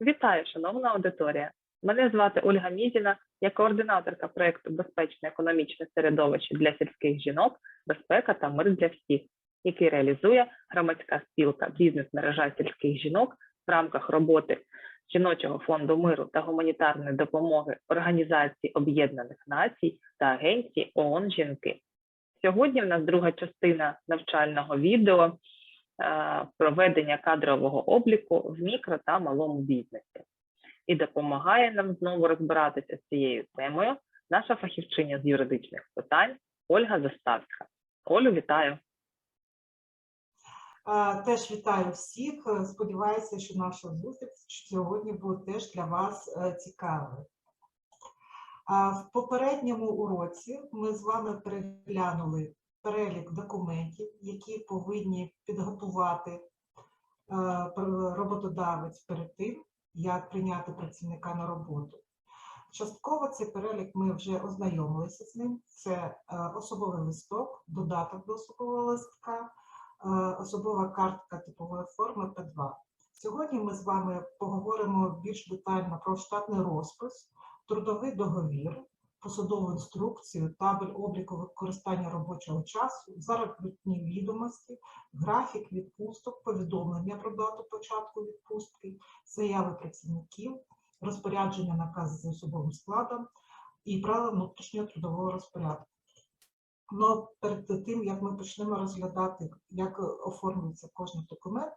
Вітаю, шановна аудиторія. Мене звати Ольга Мідіна, я координаторка проєкту Безпечне економічне середовище для сільських жінок, безпека та мир для всіх, який реалізує громадська спілка бізнес-мережа сільських жінок в рамках роботи Жіночого фонду миру та гуманітарної допомоги Організації Об'єднаних Націй та Агенції ООН Жінки. Сьогодні в нас друга частина навчального відео проведення кадрового обліку в мікро та малому бізнесі. І допомагає нам знову розбиратися з цією темою наша фахівчиня з юридичних питань Ольга Заставська. Олю, вітаю! Е, Теж вітаю всіх. Е, Сподіваюся, що наша зустріч сьогодні буде теж для вас е, цікавою. В попередньому уроці ми з вами переглянули перелік документів, які повинні підготувати е, роботодавець перед тим, як прийняти працівника на роботу. Частково цей перелік ми вже ознайомилися з ним. Це е, особовий листок, додаток до особового листка, е, особова картка типової форми П2. Сьогодні ми з вами поговоримо більш детально про штатний розпис, трудовий договір, посадову інструкцію, табель обліку використання робочого часу, заробітні відомості, графік відпусток, повідомлення про дату початку відпустки, заяви працівників, розпорядження накази з особовим складом і правила внутрішнього трудового розпорядку. Ну, перед тим, як ми почнемо розглядати, як оформлюється кожен документ,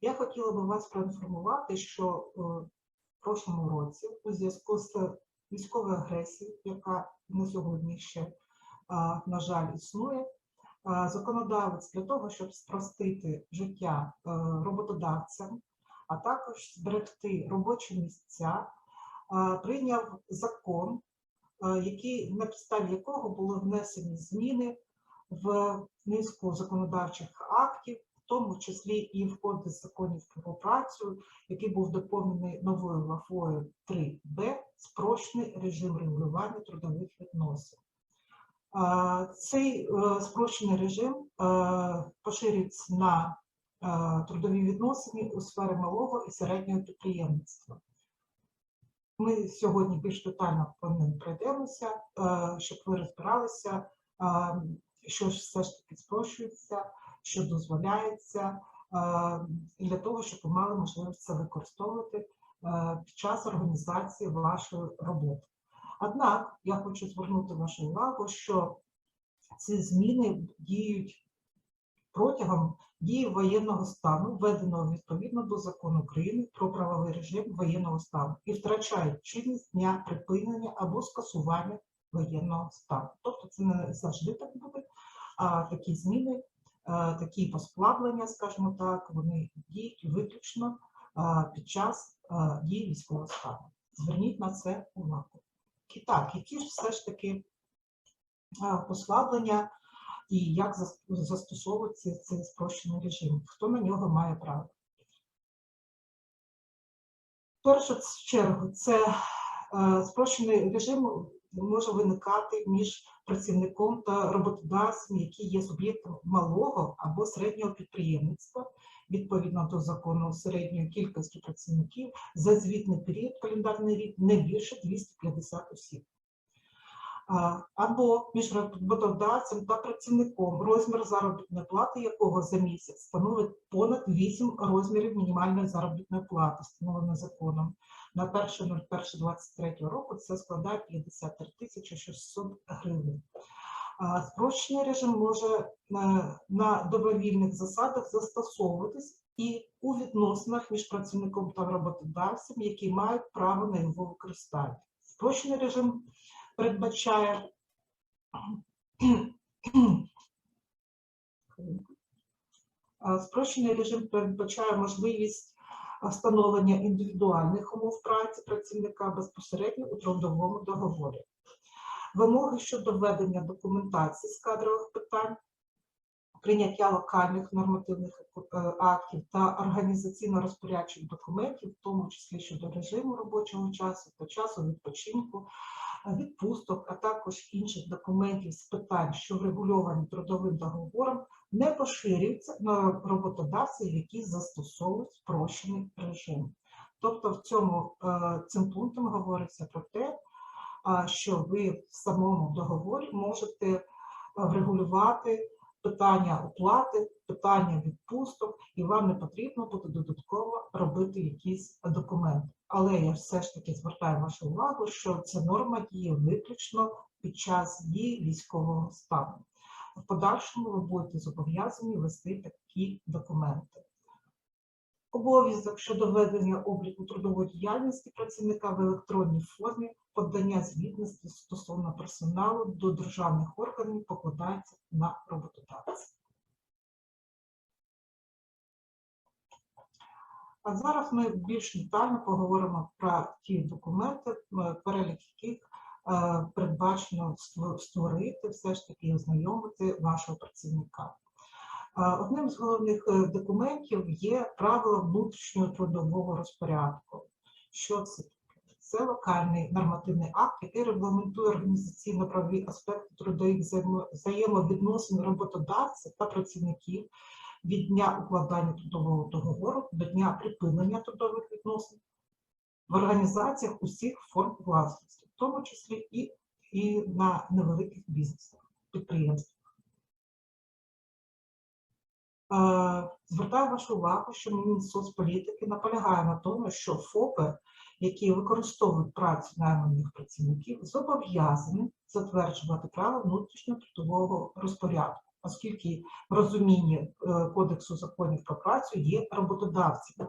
я хотіла би вас проінформувати, що е, в прошлому році у зв'язку з військовою агресією, яка на сьогодні ще, на жаль, існує, законодавець для того, щоб спростити життя е, роботодавцям, а також зберегти робочі місця, прийняв закон, е, який, на підставі якого були внесені зміни в низку законодавчих актів, в тому числі і в Кодекс законів про працю, який був доповнений новою главою 3Б спрощений режим регулювання трудових відносин. Цей е, спрощений режим е, поширюється на е, трудові відносини у сфері малого і середнього підприємництва. Ми сьогодні більш детально по ним пройдемося, щоб ви розбиралися, що ж все ж таки спрощується, що дозволяється, е, для того, щоб ви мали можливість це використовувати е, під час організації вашої роботи. Однак я хочу звернути вашу увагу, що ці зміни діють протягом дії воєнного стану, введеного відповідно до закону України про правовий режим воєнного стану, і втрачають чинність дня припинення або скасування воєнного стану. Тобто це не завжди так буде, а такі зміни, такі послаблення, скажімо так, вони діють виключно е, під час е, дії військового стану. Зверніть на це увагу. І так, які ж все ж таки е, послаблення і як зас- застосовується цей спрощений режим, хто на нього має право. Першу чергу, це е, спрощений режим може виникати між працівником та роботодавцем, які є суб'єктом малого або середнього підприємництва, відповідно до закону середньої кількості працівників за звітний період календарний рік не більше 250 осіб. Або між роботодавцем та працівником, розмір заробітної плати якого за місяць становить понад 8 розмірів мінімальної заробітної плати, встановленої законом. На 1.01.23 року це складає 53 тисячі 600 гривень. Спрощений режим може е, на добровільних засадах застосовуватись і у відносинах між працівником та роботодавцем, які мають право на його використання. Спрощений режим передбачає Спрощений режим передбачає можливість встановлення індивідуальних умов праці працівника безпосередньо у трудовому договорі. Вимоги щодо введення документації з кадрових питань, прийняття локальних нормативних е, актів та організаційно-розпорядчих документів, в тому числі щодо режиму робочого часу та часу відпочинку, відпусток, а також інших документів з питань, що врегульовані трудовим договором, не поширюються на роботодавців, які застосовують спрощений режим. Тобто в цьому е, цим пунктом говориться про те, що ви в самому договорі можете е, врегулювати питання оплати, питання відпусток, і вам не потрібно буде додатково робити якісь документи. Але я все ж таки звертаю вашу увагу, що ця норма діє виключно під час дії військового стану. В подальшому ви будете зобов'язані вести такі документи. Обов'язок щодо ведення обліку трудової діяльності працівника в електронній формі, подання звітності стосовно персоналу до державних органів покладається на роботодавця. А зараз ми більш детально поговоримо про ті документи, перелік яких е, передбачено ство- створити, все ж таки ознайомити вашого працівника. Одним з головних е, документів є правила внутрішнього трудового розпорядку. Що це таке? Це локальний нормативний акт, який регламентує організаційно-правові аспекти трудових взаємовідносин роботодавця та працівників від дня укладання трудового договору до дня припинення трудових відносин в організаціях усіх форм власності, в тому числі і, і на невеликих бізнесах, підприємствах. Звертаю вашу увагу, що Мінсоцполітики наполягає на тому, що ФОПи, які використовують працю найманих працівників, зобов'язані затверджувати право внутрішнього трудового розпорядку, оскільки в розумінні е, Кодексу законів про працю є роботодавцями.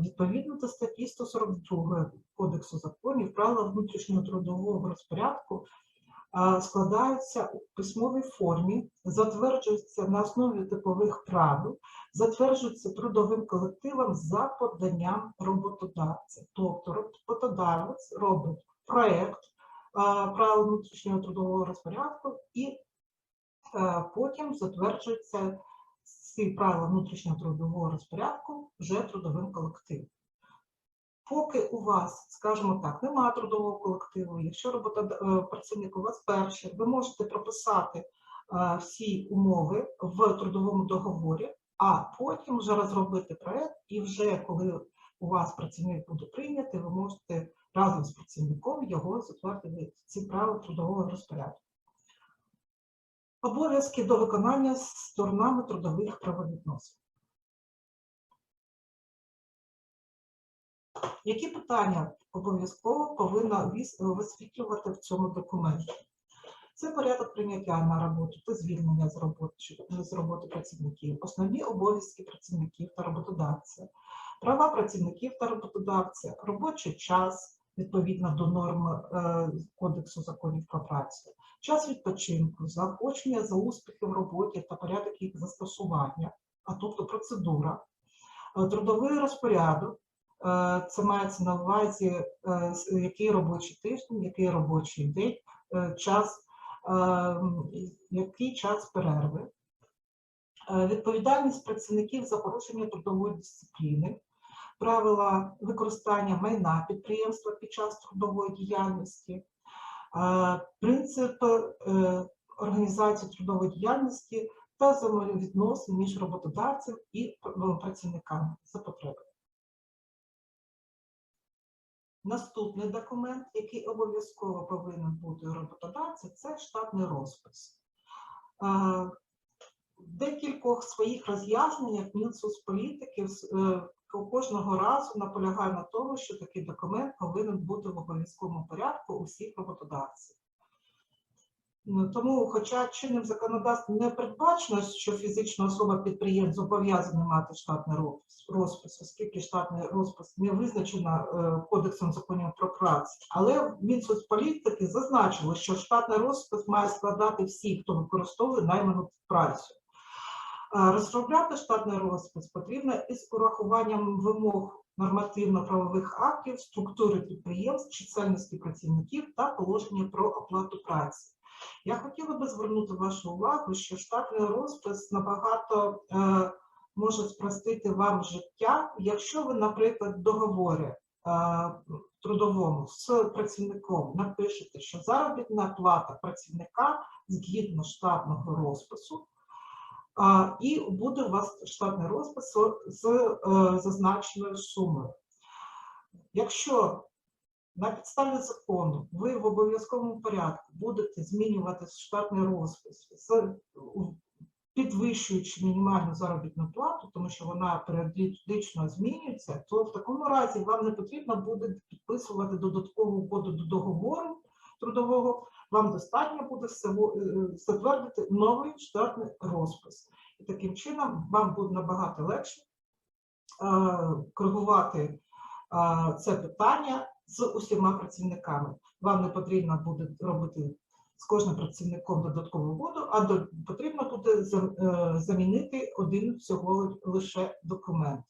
Відповідно до статті 142 Кодексу законів, правила внутрішнього трудового розпорядку складаються у письмовій формі, затверджуються на основі типових правил, затверджуються трудовим колективом за поданням роботодавця. Тобто роботодавець робить проект а, правил внутрішнього трудового розпорядку і е, потім затверджуються ці правила внутрішнього трудового розпорядку вже трудовим колективом. Поки у вас, скажімо так, немає трудового колективу, якщо робота працівник у вас перший, ви можете прописати е, всі умови в трудовому договорі, а потім вже розробити проект, і вже коли у вас працівник буде прийнятий, ви можете разом з працівником його затвердити ці правила трудового розпорядку. Обов'язки до виконання сторонами трудових правовідносин. Які питання обов'язково повинна висвітлювати в цьому документі? Це порядок прийняття на роботу та звільнення з роботи, з роботи працівників, основні обов'язки працівників та роботодавця, права працівників та роботодавця, робочий час відповідно до норм е, Кодексу законів про працю, час відпочинку, заохочення за успіхи в роботі та порядок їх застосування, а тобто процедура, е, трудовий розпорядок. Е, Це мається на увазі, е, який робочий тиждень, який робочий день, е, час, який час перерви. Відповідальність працівників за порушення трудової дисципліни, правила використання майна підприємства під час трудової діяльності, принцип організації трудової діяльності та взаємовідносин між роботодавцем і працівниками за потреби. Наступний документ, який обов'язково повинен бути у роботодавця, це штатний розпис. Е, В декількох своїх роз'ясненнях Мінсоцполітики політиків, кожного разу наполягає на тому, що такий документ повинен бути в обов'язковому порядку у всіх роботодавців. Ну, Тому, хоча чинним законодавством не передбачено, що фізична особа підприємств зобов'язана мати штатний розпис- оскільки штатний розпис не визначено е, Кодексом законів про працю. Але Мінсоцполітики зазначило, що штатний розпис має складати всі, хто використовує найману працю. Розробляти штатний розпис потрібно із урахуванням вимог нормативно-правових актів, структури підприємств, чисельності працівників та положення про оплату праці. Я хотіла би звернути вашу увагу, що штатний розпис набагато е, може спростити вам життя, якщо ви, наприклад, в договорі е, трудовому з працівником напишете, що заробітна плата працівника згідно штатного розпису І буде у вас штатний розпис з е, зазначеною сумою. Якщо на підставі закону ви в обов'язковому порядку будете змінювати штатний розпис підвищуючи мінімальну заробітну плату, тому що вона періодично змінюється, то в такому разі вам не потрібно буде підписувати додаткову угоду до договору трудового. Вам достатньо буде е, затвердити новий штатний розпис. І таким чином вам буде набагато легше е, коригувати е, це питання з усіма працівниками. Вам не потрібно буде робити з кожним працівником додаткову угоду, а до, потрібно буде е, замінити один всього лише документ.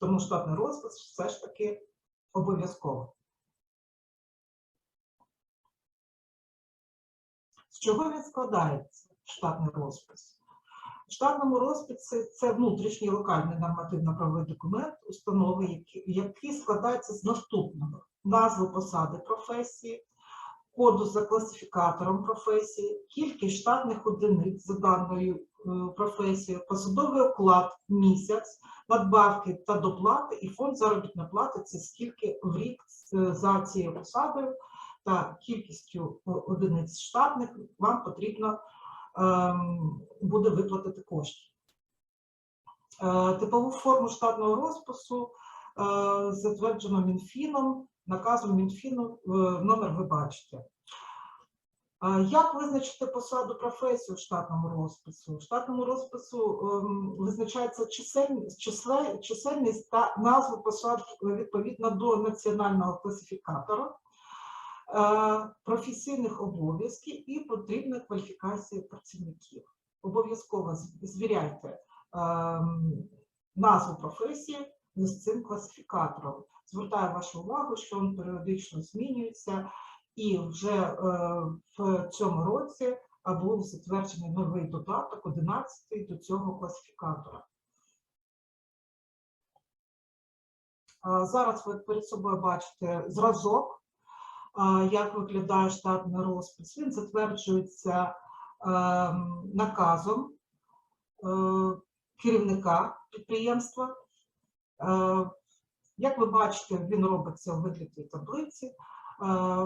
Тому штатний розпис все ж таки обов'язково. З чого він складається, штатний розпис? В штатному розписі це внутрішній локальний нормативно-правовий документ установи, який, який складається з наступного: назви посади професії, коду за класифікатором професії, кількість штатних одиниць за даною е, професією, посадовий оклад місяць, надбавки та доплати, і фонд заробітної плати це скільки в рік е, за цією посадою та кількістю одиниць штатних вам потрібно буде виплатити кошти. Е, Типову форму штатного розпису е, затверджено Мінфіном, наказом Мінфіну е, номер ви бачите. Як визначити посаду професію в штатному розпису? В штатному розпису ем, визначається чисельність, та назву посад відповідно до національного класифікатора, професійних обов'язків і потрібної кваліфікації працівників. Обов'язково звіряйте ем, назву професії з цим класифікатором. Звертаю вашу увагу, що він періодично змінюється, і вже е, в цьому році е, був затверджений новий додаток, 11 до цього класифікатора. Е, Зараз ви перед собою бачите зразок, е, як виглядає штатний розпис. Він затверджується ем, наказом е, керівника підприємства. Е, Як ви бачите, він робиться у вигляді таблиці, е,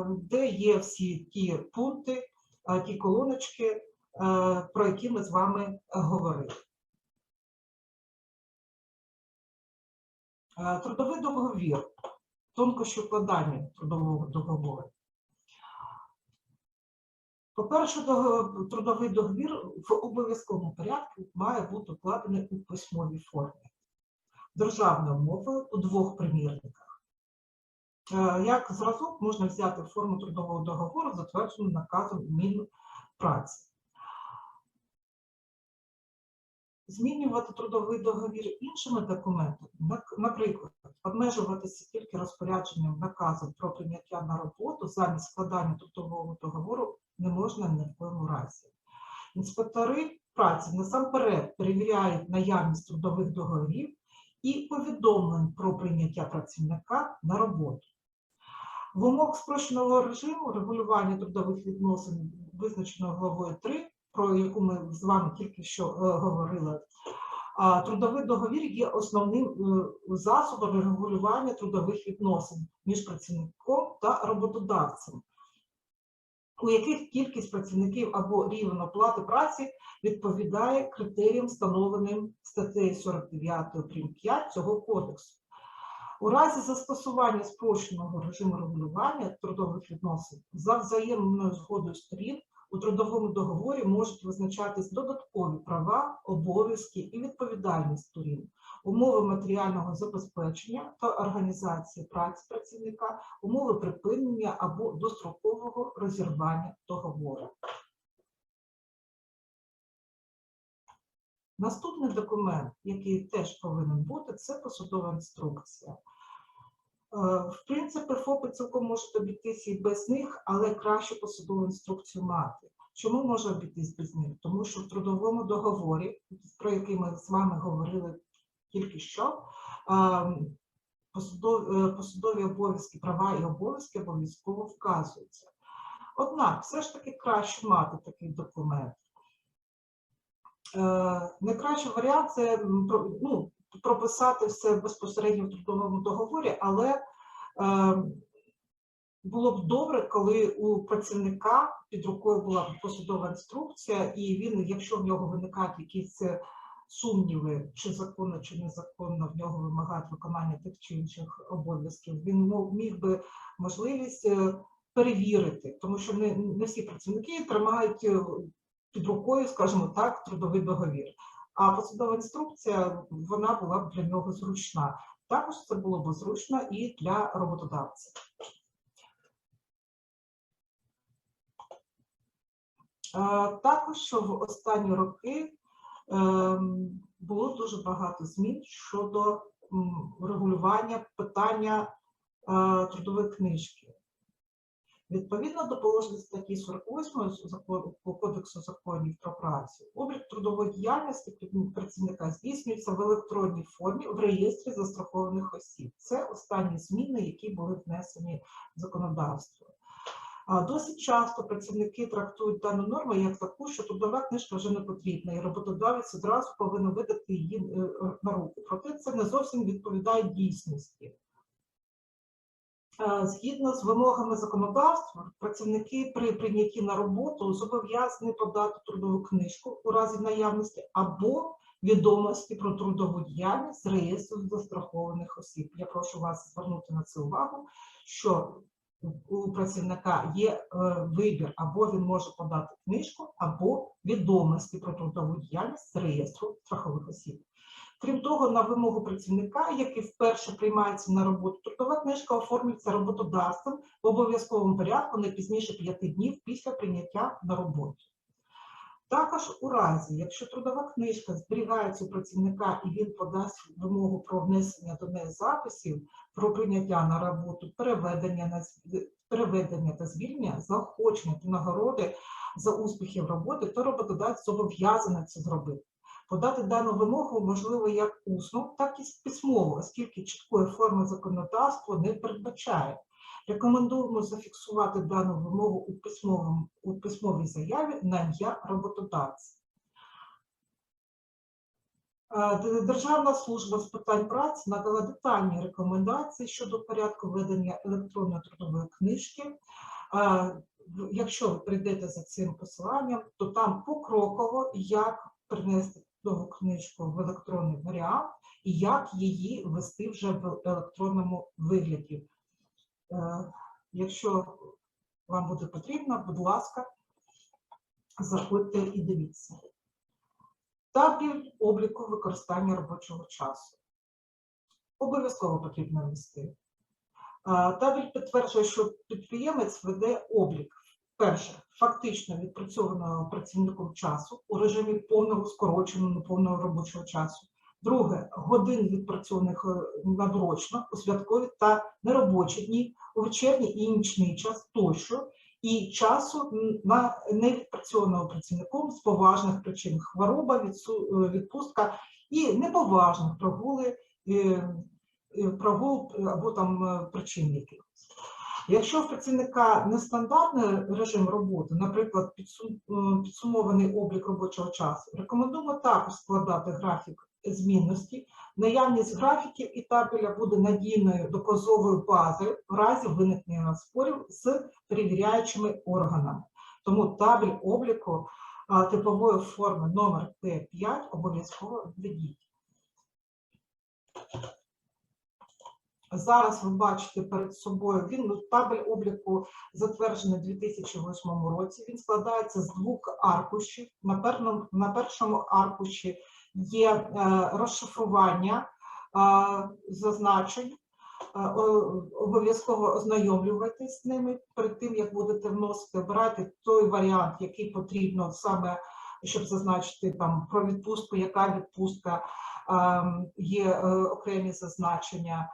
де є всі ті пункти, ті колоночки, про які ми з вами говорили. Трудовий договір, тонкощі укладання трудового договору. По-перше, трудовий договір в обов'язковому порядку має бути укладений у письмовій формі державною мовою у двох примірниках. Е, Як зразок можна взяти форму трудового договору, затверджену наказом Мінпраці. Змінювати трудовий договір іншими документами, наприклад, обмежуватися тільки розпорядженням наказом про прийняття на роботу замість складання трудового договору не можна ні в коєму разі. Інспектори праці насамперед перевіряють наявність трудових договорів і повідомлень про прийняття працівника на роботу. В умовах спрощеного режиму регулювання трудових відносин, визначеного главою 3, про яку ми з вами тільки що е, говорили, а, трудовий договір є основним е, засобом регулювання трудових відносин між працівником та роботодавцем, у яких кількість працівників або рівень оплати праці відповідає критеріям, встановленим статтею 49 прим. 5 цього кодексу. У разі застосування спрощеного режиму регулювання трудових відносин за взаємною згодою сторін у трудовому договорі можуть визначатись додаткові права, обов'язки і відповідальність сторін, умови матеріального забезпечення та організації праці працівника, умови припинення або дострокового розірвання договору. Наступний документ, який теж повинен бути, це посудова інструкція. Е, В принципі, ФОПи цілком можуть обійтися і без них, але краще посудову інструкцію мати. Чому може обійтись без них? Тому що в трудовому договорі, про який ми з вами говорили тільки що, ем, посудові, е, обов'язки, права і обов'язки обов'язково вказуються. Однак, все ж таки краще мати такий документ. Е, Найкращий варіант це ну, прописати все безпосередньо в трудовому договорі, але е, було б добре, коли у працівника під рукою була посудова інструкція, і він, якщо в нього виникають якісь е, сумніви, чи законно, чи незаконно в нього вимагають виконання тих чи інших обов'язків, він міг би можливість е, перевірити, тому що не, не всі працівники тримають під рукою, скажімо так, трудовий договір. А посудова інструкція вона була б для нього зручна. Також це було б зручно і для роботодавця. Е, Також в останні роки ем, було дуже багато змін щодо регулювання питання е, трудової книжки. Відповідно до положень статті 48 закону Кодексу законів про працю, облік трудової діяльності працівника здійснюється в електронній формі в реєстрі застрахованих осіб. Це останні зміни, які були внесені в законодавство. Досить часто працівники трактують дану норму як таку, що трудова книжка вже не потрібна, і роботодавець одразу повинен видати її е, на руку. Проте це не зовсім відповідає дійсності. Згідно з вимогами законодавства, працівники при прийнятті на роботу зобов'язані подати трудову книжку у разі наявності або відомості про трудову діяльність з реєстру застрахованих осіб. Я прошу вас звернути на це увагу, що у працівника є е, вибір, або він може подати книжку, або відомості про трудову діяльність з реєстру страхових осіб. Крім того, на вимогу працівника, який вперше приймається на роботу, трудова книжка оформлюється роботодавцем в обов'язковому порядку не пізніше п'яти днів після прийняття на роботу. Також у разі, якщо трудова книжка зберігається у працівника і він подасть вимогу про внесення до неї записів про прийняття на роботу, переведення на переведення та звільнення, заохочення та нагороди за успіхи в роботі, то роботодавець зобов'язаний це зробити. Подати дану вимогу можливо як усно, так і письмово, оскільки чіткої форми законодавства не передбачає. Рекомендуємо зафіксувати дану вимогу у, письмовому, у письмовій заяві на ім'я роботодавця. Е, Державна служба з питань праці надала детальні рекомендації щодо порядку ведення електронної трудової книжки. Е, Якщо ви прийдете за цим посиланням, то там покроково, як принести трудову книжку в електронний варіант і як її ввести вже в електронному вигляді. Е, Якщо вам буде потрібно, будь ласка, заходьте і дивіться. Табель обліку використання робочого часу. Обов'язково потрібно ввести. А, Табель підтверджує, що підприємець веде облік. Перше, фактично відпрацьованого працівником часу у режимі повного скороченого неповного робочого часу. Друге, годин відпрацьованих е, надрочно у святкові та неробочі дні, у вечірній і нічний час тощо, і часу на невідпрацьованого працівником з поважних причин хвороба, е, відпустка і неповажних прогули, е, прогул або там причин якихось. Якщо у працівника нестандартний режим роботи, наприклад, е, підсумований облік робочого часу, рекомендуємо також складати графік змінності. Наявність графіків і табеля буде надійною доказовою базою в разі виникнення спорів з перевіряючими органами. Тому табель обліку типової форми номер Т5 обов'язково введіть. Зараз ви бачите перед собою він ну, табель обліку затверджений у 2008 році. Він складається з двох аркушів. На першому, на першому аркуші є е, розшифрування е, зазначень. Е, Обов'язково ознайомлюватись з ними перед тим, як будете вносити, обирайте той варіант, який потрібно саме, щоб зазначити там про відпустку, яка відпустка, ем, є е, окремі зазначення,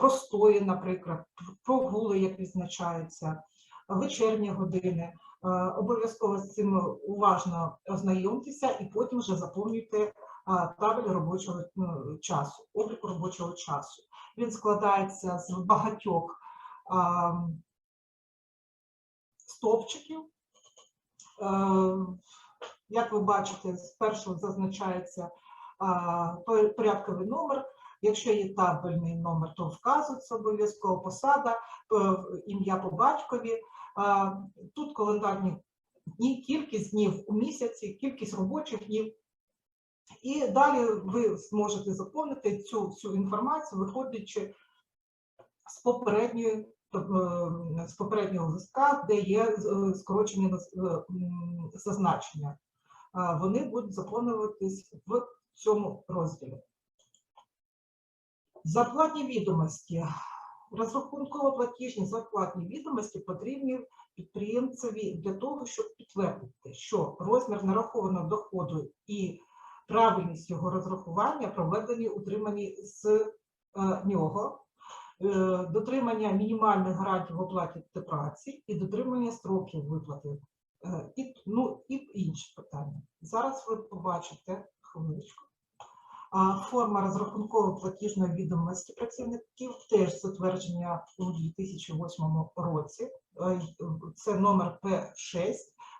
простої, наприклад, прогули, як відзначаються, вечірні години. Обов'язково з цим уважно ознайомтеся і потім вже заповнюйте табель робочого ну, часу, обліку робочого часу. Він складається з багатьох стовпчиків. Як ви бачите, спершу зазначається порядковий номер. Якщо є табельний номер, то вказується обов'язково посада, е, ім'я по батькові. Тут календарні дні, кількість днів у місяці, кількість робочих днів. І далі ви зможете заповнити цю всю інформацію, виходячи з попередньої е, з попереднього листка, де є е, скорочені е, зазначення. Вони будуть заповнюватись в цьому розділі. Зарплатні відомості. Розрахунково-платіжні зарплатні відомості потрібні підприємцеві для того, щоб підтвердити, що розмір нарахованого доходу і правильність його розрахування проведені утримані з е, нього, е, дотримання мінімальних гарантій в оплаті праці і дотримання строків виплати, е, і, ну, і інші питання. Зараз ви побачите хвилиночку. Форма розрахунково-платіжної відомості працівників теж затвердження у 2008 році. Е, Це номер П6.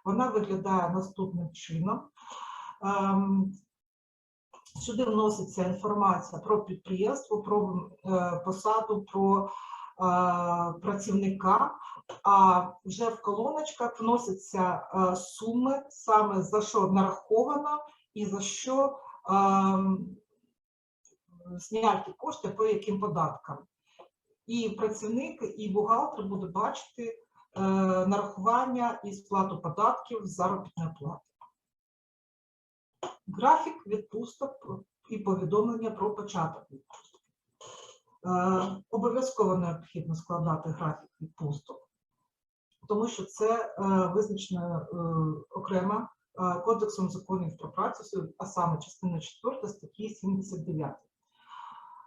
Вона виглядає наступним чином. Ем, Сюди вноситься інформація про підприємство, про е, посаду, про е, працівника, а вже в колоночках вносяться суми, саме за що нараховано і за що зняті кошти по яким податкам. І працівник, і бухгалтер буде бачити е, нарахування і сплату податків з заробітної плати. Графік відпусток і повідомлення про початок відпустки. Е, Обов'язково необхідно складати графік відпусток, тому що це е, визначено окремо е, Кодексом законів про працю, а саме частина 4 статті 79.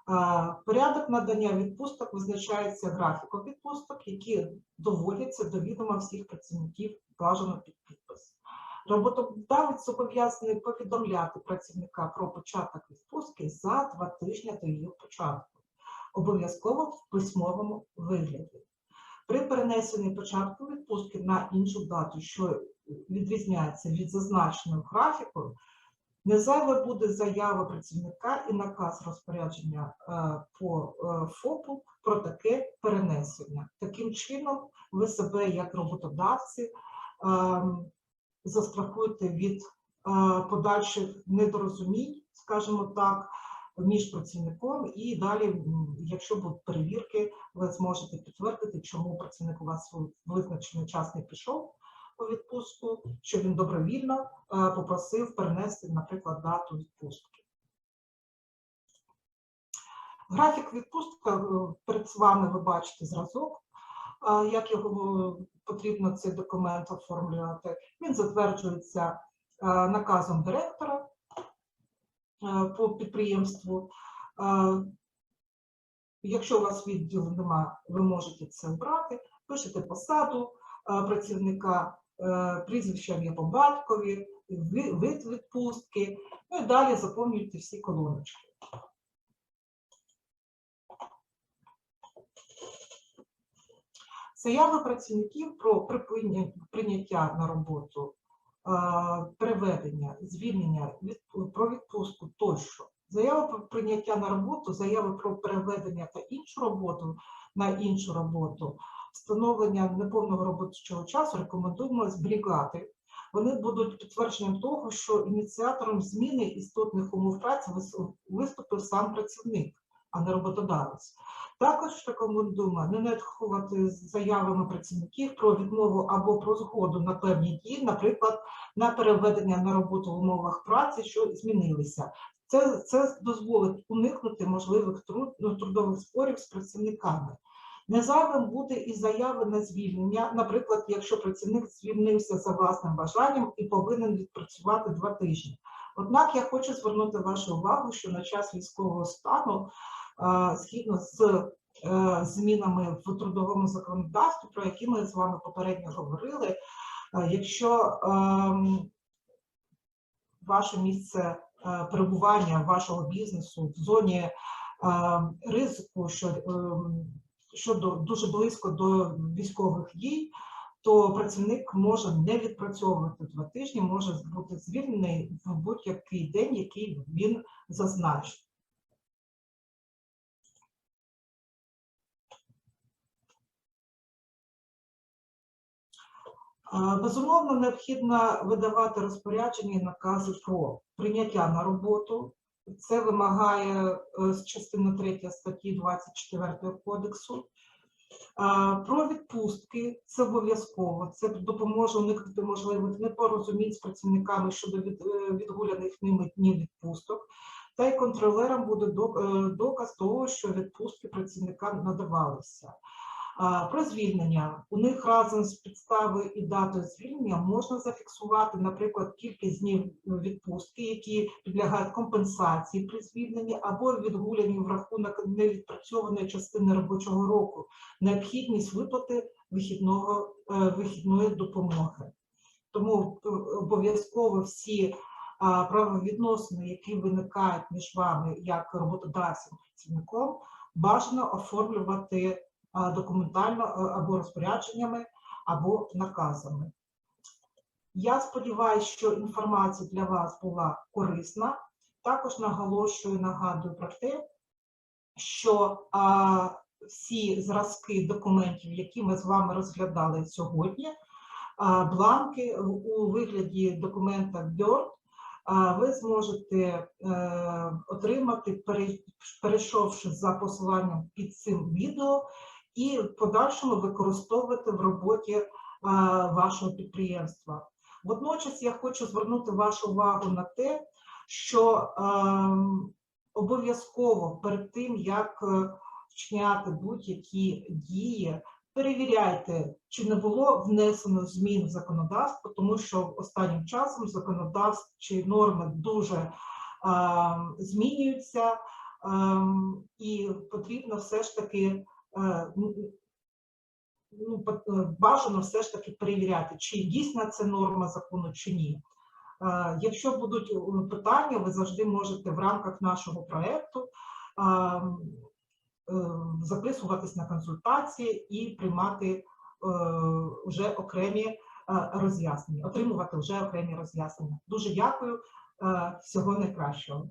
Е, Порядок надання відпусток визначається графіком відпусток, які доводяться до відома всіх працівників бажано під підпис. Роботодавець зобов'язаний повідомляти працівника про початок відпустки за два тижні до її початку, обов'язково в письмовому вигляді. При перенесенні початку відпустки на іншу дату, що відрізняється від зазначеного графіку, не зайве буде заява працівника і наказ розпорядження е, по е, ФОПу про таке перенесення. Таким чином, ви себе як роботодавці ем, застрахуєте від е, подальших недорозумінь, скажімо так, між працівником і далі, якщо будуть перевірки, ви зможете підтвердити, чому працівник у вас визначений час не пішов у відпустку, що він добровільно е, попросив перенести, наприклад, дату відпустки. Графік відпустка е, перед вами ви бачите зразок, е, як його потрібно цей документ оформлювати. Він затверджується наказом директора по підприємству. Якщо у вас відділу немає, ви можете це обрати, пишете посаду працівника, е, прізвище ім'я по батькові, вид відпустки, ну і далі заповнюєте всі колоночки. Заяви працівників про прийняття на роботу, е, переведення, звільнення, про відпустку тощо. Заява про прийняття на роботу, заяви про переведення та іншу роботу на іншу роботу, встановлення неповного робочого часу рекомендуємо зберігати. Вони будуть підтвердженням того, що ініціатором зміни істотних умов праці виступив сам працівник, а не роботодавець. Також рекомендуємо не надховувати заявами працівників про відмову або про згоду на певні дії, наприклад, на переведення на роботу в умовах праці, що змінилися. Це, це дозволить уникнути можливих труд, ну, трудових спорів з працівниками. Незайвим буде і заяви на звільнення, наприклад, якщо працівник звільнився за власним бажанням і повинен відпрацювати два тижні. Однак я хочу звернути вашу увагу, що на час військового стану, згідно з е, змінами в трудовому законодавстві, про які ми з вами попередньо говорили, е, якщо ем, ваше місце е, перебування вашого бізнесу в зоні е, ризику, що щодо дуже близько до військових дій, то працівник може не відпрацьовувати два тижні, може бути звільнений в будь-який день, який він зазначив. Безумовно, необхідно видавати розпорядження і накази про прийняття на роботу. Це вимагає е, з частини 3 статті 24 кодексу. Про відпустки це обов'язково. Це допоможе уникнути можливих непорозумінь з працівниками щодо е, відгуляних ними днів відпусток. Та й контролерам буде е, доказ того, що відпустки працівникам надавалися. Про звільнення. У них разом з підставою і датою звільнення можна зафіксувати, наприклад, кількість днів відпустки, які підлягають компенсації при звільненні або відгулянні в рахунок невідпрацьованої частини робочого року, необхідність виплати вихідного, е, вихідної допомоги. Тому е, обов'язково всі правовідносини, які виникають між вами як роботодавцем працівником, бажано оформлювати документально або розпорядженнями, або наказами. Я сподіваюся, що інформація для вас була корисна. Також наголошую, нагадую про те, що а, всі зразки документів, які ми з вами розглядали сьогодні, а, бланки у вигляді документа Word, а, ви зможете е, отримати, перейшовши за посиланням під цим відео, і в подальшому використовувати в роботі а, вашого підприємства. Водночас я хочу звернути вашу увагу на те, що ем, обов'язково перед тим, як е, вчиняти будь-які дії, перевіряйте, чи не було внесено змін в законодавство, тому що останнім часом законодавчі норми дуже ем, змінюються, ем, і потрібно все ж таки е, ну, ну, е, бажано все ж таки перевіряти, чи дійсна це норма закону, чи ні. Е, Якщо будуть е, питання, ви завжди можете в рамках нашого е, записуватись на консультації і приймати е, вже окремі е, роз'яснення, отримувати вже окремі роз'яснення. Дуже дякую. е, Всього найкращого.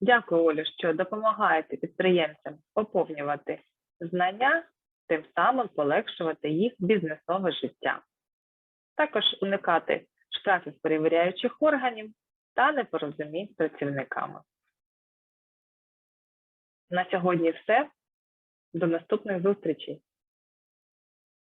Дякую, Олю, що допомагаєте підприємцям поповнювати знання, тим самим полегшувати їх бізнесове життя. Також уникати штрафів перевіряючих органів та непорозумінь з працівниками. На сьогодні все. До наступних зустрічей!